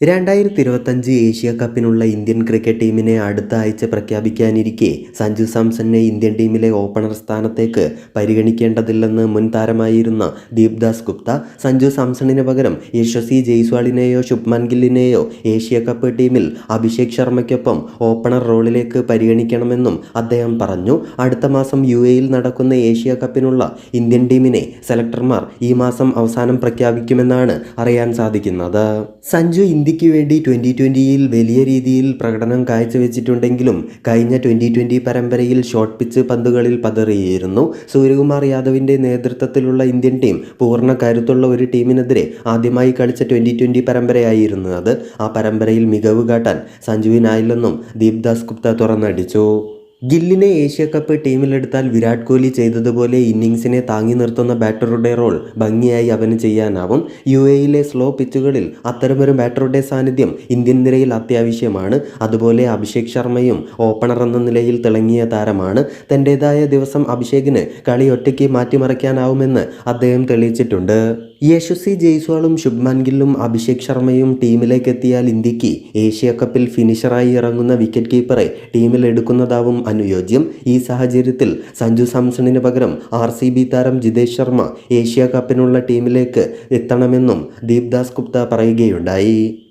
രണ്ടായിരത്തി ഇരുപത്തഞ്ച് Asia കപ്പിനുള്ള Indian cricket ടീമിനെ അടുത്ത ആഴ്ച പ്രഖ്യാപിക്കാനിരിക്കെ സഞ്ജു സാംസണിനെ ഇന്ത്യൻ ടീമിലെ ഓപ്പണർ സ്ഥാനത്തേക്ക് പരിഗണിക്കേണ്ടതില്ലെന്ന് മുൻ താരമായിരുന്ന ദീപ്ദാസ് ഗുപ്ത സഞ്ജു സാംസണിന് പകരം യശസ്വി ജയ്സ്വാളിനെയോ ശുഭ്മാൻ ഗില്ലിനെയോ ഏഷ്യ കപ്പ് ടീമിൽ അഭിഷേക് ശർമ്മയ്ക്കൊപ്പം ഓപ്പണർ റോളിലേക്ക് പരിഗണിക്കണമെന്നും അദ്ദേഹം പറഞ്ഞു. അടുത്ത മാസം യു എയിൽ നടക്കുന്ന ഏഷ്യ കപ്പിനുള്ള ഇന്ത്യൻ ടീമിനെ സെലക്ടർമാർ ഈ മാസം അവസാനം പ്രഖ്യാപിക്കുമെന്നാണ് അറിയാൻ സാധിക്കുന്നത്. സഞ്ജു ഇന്ത്യയ്ക്ക് വേണ്ടി ട്വന്റി ട്വന്റിയിൽ വലിയ രീതിയിൽ പ്രകടനം കാഴ്ചവെച്ചിട്ടുണ്ടെങ്കിലും കഴിഞ്ഞ ട്വന്റി ട്വന്റി പരമ്പരയിൽ ഷോർട്ട് പിച്ച് പന്തുകളിൽ പതറിയിരുന്നു. സൂര്യകുമാർ യാദവിന്റെ നേതൃത്വത്തിലുള്ള ഇന്ത്യൻ ടീം പൂർണ കരുത്തുള്ള ഒരു ടീമിനെതിരെ ആദ്യമായി കളിച്ച ട്വന്റി ട്വന്റി പരമ്പരയായിരുന്നു അത്. ആ പരമ്പരയിൽ മികവ് കാട്ടാൻ സഞ്ജുവിനായില്ലെന്നും ദീപ്ദാസ് ഗുപ്ത തുറന്നടിച്ചു. ഗില്ലിനെ ഏഷ്യ കപ്പ് ടീമിലെടുത്താൽ വിരാട് കോഹ്ലി ചെയ്തതുപോലെ ഇന്നിങ്സിനെ താങ്ങി നിർത്തുന്ന ബാറ്ററുടെ റോൾ ഭംഗിയായി അവന് ചെയ്യാനാവും. യു എയിലെ സ്ലോ പിച്ചുകളിൽ അത്തരമൊരു ബാറ്ററുടെ സാന്നിധ്യം ഇന്ത്യൻ നിരയിൽ അത്യാവശ്യമാണ്. അതുപോലെ അഭിഷേക് ശർമ്മയും ഓപ്പണർ എന്ന നിലയിൽ തിളങ്ങിയ താരമാണ്. തന്റേതായ ദിവസം അഭിഷേകിന് കളി ഒറ്റയ്ക്ക് മാറ്റിമറിക്കാനാവുമെന്ന് അദ്ദേഹം തെളിയിച്ചിട്ടുണ്ട്. യശസ്വി ജയ്സ്വാളും ശുഭ്മാൻ ഗില്ലും അഭിഷേക് ശർമ്മയും ടീമിലേക്ക് എത്തിയാൽ ഇന്ത്യയ്ക്ക് ഏഷ്യ കപ്പിൽ ഫിനിഷറായി ഇറങ്ങുന്ന വിക്കറ്റ് കീപ്പറെ ടീമിൽ എടുക്കുന്നതാവും അനുയോജ്യം. ഈ സാഹചര്യത്തിൽ സഞ്ജു സാംസണിന് പകരം ആർ സി ബി താരം ജിതേഷ് ശർമ്മ ഏഷ്യ കപ്പിനുള്ള ടീമിലേക്ക് എത്തണമെന്നും ദീപ്ദാസ് ഗുപ്ത പറയുകയുണ്ടായി.